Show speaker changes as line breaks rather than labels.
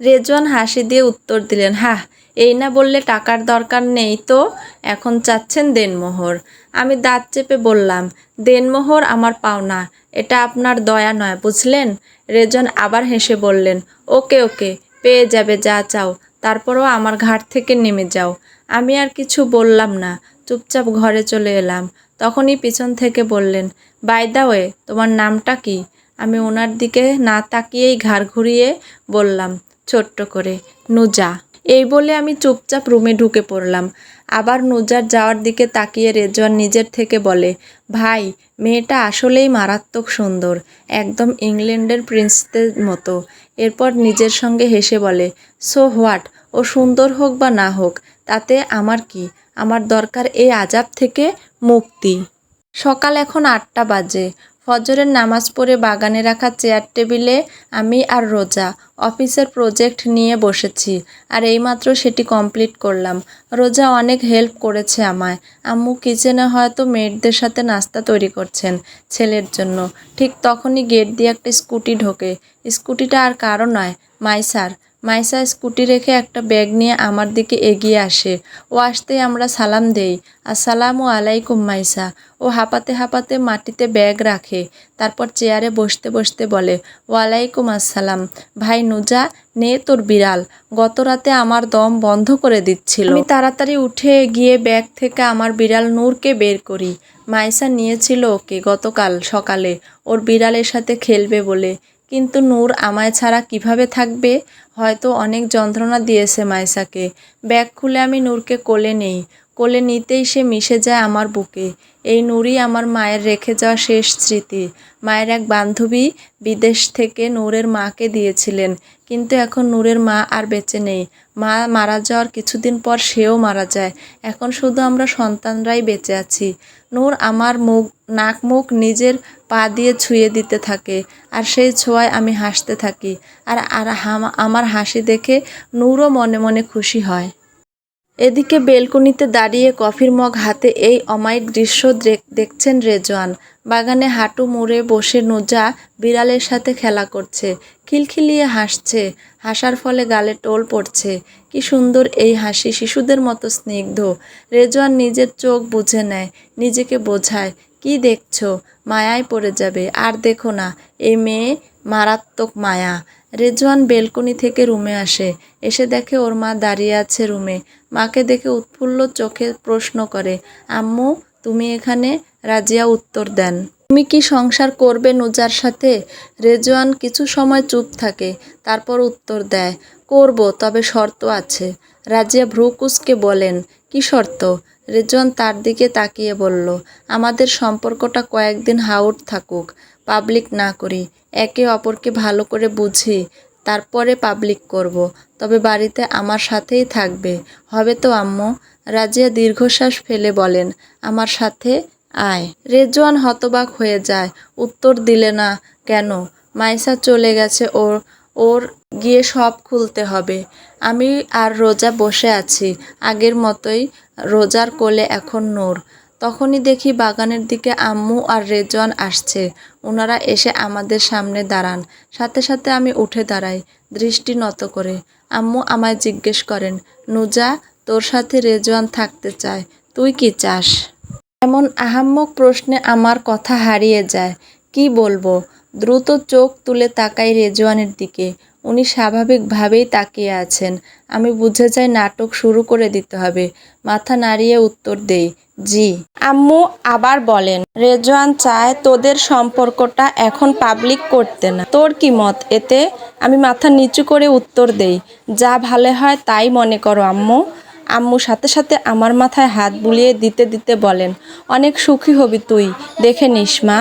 রেজওয়ান হাসি দিয়ে উত্তর দিলেন হ্যাঁ এই না বললে টাকার দরকার নেই তো? এখন চাচ্ছেন দেনমোহর। আমি দাঁত চেপে বললাম, দেনমোহর, আমার পাওনা এটা আপনার দয়া নয়, বুঝলেন? রেজন আবার হেসে বললেন, ওকে ওকে, পেয়ে যাবে যা চাও, তারপরও আমার ঘাট থেকে নেমে যাও। আমি আর কিছু বললাম না, চুপচাপ ঘরে চলে এলাম। তখনই পিছন থেকে বললেন, বাই দা ওয়ে, তোমার নামটা কি? আমি ওনার দিকে না তাকিয়েই ঘাড় ঘুরিয়ে বললাম ছোট্ট করে, নুজা। এই বলে আমি চুপচাপ রুমে ঢুকে পড়লাম। আবার নুজার যাওয়ার দিকে তাকিয়ে রেজওয়ান নিজের থেকে বলে, ভাই, মেয়েটা আসলেই মারাত্মক সুন্দর, একদম ইংল্যান্ডের প্রিন্সদের মতো। এরপর নিজের সঙ্গে হেসে বলে, সো হোয়াট, ও সুন্দর হোক বা না হোক, তাতে আমার কি? আমার দরকার এই আজাব থেকে মুক্তি। সকাল এখন আটটা বাজে। ফজরের নামাজ পড়ে বাগানে রাখা চেয়ার টেবিলে আমি আর রোজা, অফিসের প্রজেক্ট নিয়ে বসেছি আর এইমাত্র সেটি কমপ্লিট করলাম। রোজা অনেক হেল্প করেছে আমায়। আম্মু কিচেনে হয়তো মেয়েদের সাথে নাস্তা তৈরি করছেন ছেলের জন্য। ঠিক তখনই গেট দিয়ে একটা স্কুটি ঢোকে। স্কুটিটা আর কারও নয় মাইসার মাইসা স্কুটি রেখে একটা ব্যাগ নিয়ে আমার দিকে এগিয়ে আসে। ও আসতেই আমরা সালাম দেই। আসসালামু আলাইকুম মাইসা। ও হাঁপাতে হাঁপাতে মাটিতে ব্যাগ রাখে। তারপর চেয়ারে বসতে বসতে বলে, ওয়ালাইকুম আসসালাম। ভাই নুজা, নে তোর বিড়াল। গত রাতে আমার দম বন্ধ করে দিচ্ছিল। আমি তাড়াতাড়ি উঠে গিয়ে ব্যাগ থেকে আমার বিড়াল নূরকে বের করি। মাইসা নিয়েছিল ওকে গতকাল সকালে। ওর বিড়ালের সাথে খেলবে বলে। কিন্তু নূর আমায় ছাড়া কীভাবে থাকবে? হয়তো অনেক যন্ত্রণা দিয়েছে মাইসাকে। ব্যাগ খুলে আমি নূরকে কোলে নেই। কোলে নিতেই সে মিশে যায় আমার বুকে। এই নূরই আমার মায়ের রেখে যাওয়া শেষ স্মৃতি। মায়ের এক বান্ধবী বিদেশ থেকে নূরের মাকে দিয়েছিলেন, কিন্তু এখন নূরের মা আর বেঁচে নেই। মা মারা যাওয়ার কিছুদিন পর সেও মারা যায়। এখন শুধু আমরা সন্তানরাই বেঁচে আছি। নূর আমার মুখ, নাক মুখ নিজের পা দিয়ে ছুঁয়ে দিতে থাকে, আর সেই ছোঁয়ায় আমি হাসতে থাকি। আর আর আমার হাসি দেখে নূরও মনে মনে খুশি হয়। এদিকে বেলকনিতে দাঁড়িয়ে কফির মগ হাতে এই অমায়িক দৃশ্য দেখ- দেখছেন রেজওয়ান। বাগানে হাঁটু মুড়ে বসে নুজা বিড়ালের সাথে খেলা করছে, খিলখিলিয়ে হাসছে, হাসার ফলে গালে টোল পড়ছে। কি সুন্দর এই হাসি, শিশুদের মতো স্নিগ্ধ। রেজওয়ান নিজের চোখ বুঝে নেয়, নিজেকে বোঝায়, কি দেখছ? মায়ায় পড়ে যাবে। আর দেখো না এই মেয়ে মারাত্মক মায়া। রেজওয়ান বেলকনি থেকে রুমে আসে। এসে দেখে ওর মা দাঁড়িয়ে আছে রুমে। মাকে দেখে উৎফুল্ল চোখে প্রশ্ন করে, আম্মু, তুমি এখানে? রাজিয়া উত্তর দেন, তুমি কি সংসার করবে নুজার সাথে? রেজওয়ান কিছু সময় চুপ থাকে, তারপর উত্তর দেয়, করব, তবে শর্ত আছে। রাজিয়া ভ্রুকুসকে বলেন, কি শর্ত? রেজওয়ান তার দিকে তাকিয়ে বলল, আমাদের সম্পর্কটা কয়েকদিন হাউট থাকুক। পাবলিক না করি, একে অপরকে ভালো করে বুঝি, তারপরে পাবলিক করব। তবে বাড়িতে আমার সাথেই থাকবে। হবে তো আম্মু? রাজিয়া দীর্ঘশ্বাস ফেলে বলেন, আমার সাথে আয়। রেজওয়ান হতবাক হয়ে যায়, উত্তর দিলে না কেন? মাইসা চলে গেছে ওর ওর গিয়ে সব খুলতে হবে। আমি আর রোজা বসে আছি, আগের মতোই রোজার কোলে এখন নূর। তখনই দেখি বাগানের দিকে আম্মু আর রেজওয়ান আসছে। ওনারা এসে আমাদের সামনে দাঁড়ান। সাথে সাথে আমি উঠে দাঁড়াই, দৃষ্টি নত করে। আম্মু আমায় জিজ্ঞেস করেন, নুজা, তোর সাথে রেজওয়ান থাকতে চায়, তুই কি চাস? এমন আহাম্মক প্রশ্নে আমার কথা হারিয়ে যায়। কি বলব? দ্রুত চোখ তুলে তাকাই রেজওয়ানের দিকে। উনি স্বাভাবিকভাবেই তাকিয়ে আছেন। আমি বুঝে যাই নাটক শুরু করে দিতে হবে। মাথা নাড়িয়ে উত্তর দেই, জি। আম্মু আবার বলেন, রেজওয়ান চায় তোদের সম্পর্কটা এখন পাবলিক করতে না। তোর কি মত? এতে আমি মাথা নিচু করে উত্তর দেই, যা ভালো হয় তাই মনে করো আম্মু। আম্মু সাথে সাথে আমার মাথায় হাত বুলিয়ে দিতে দিতে বলেন, অনেক সুখী হবি তুই, দেখে নিস মা।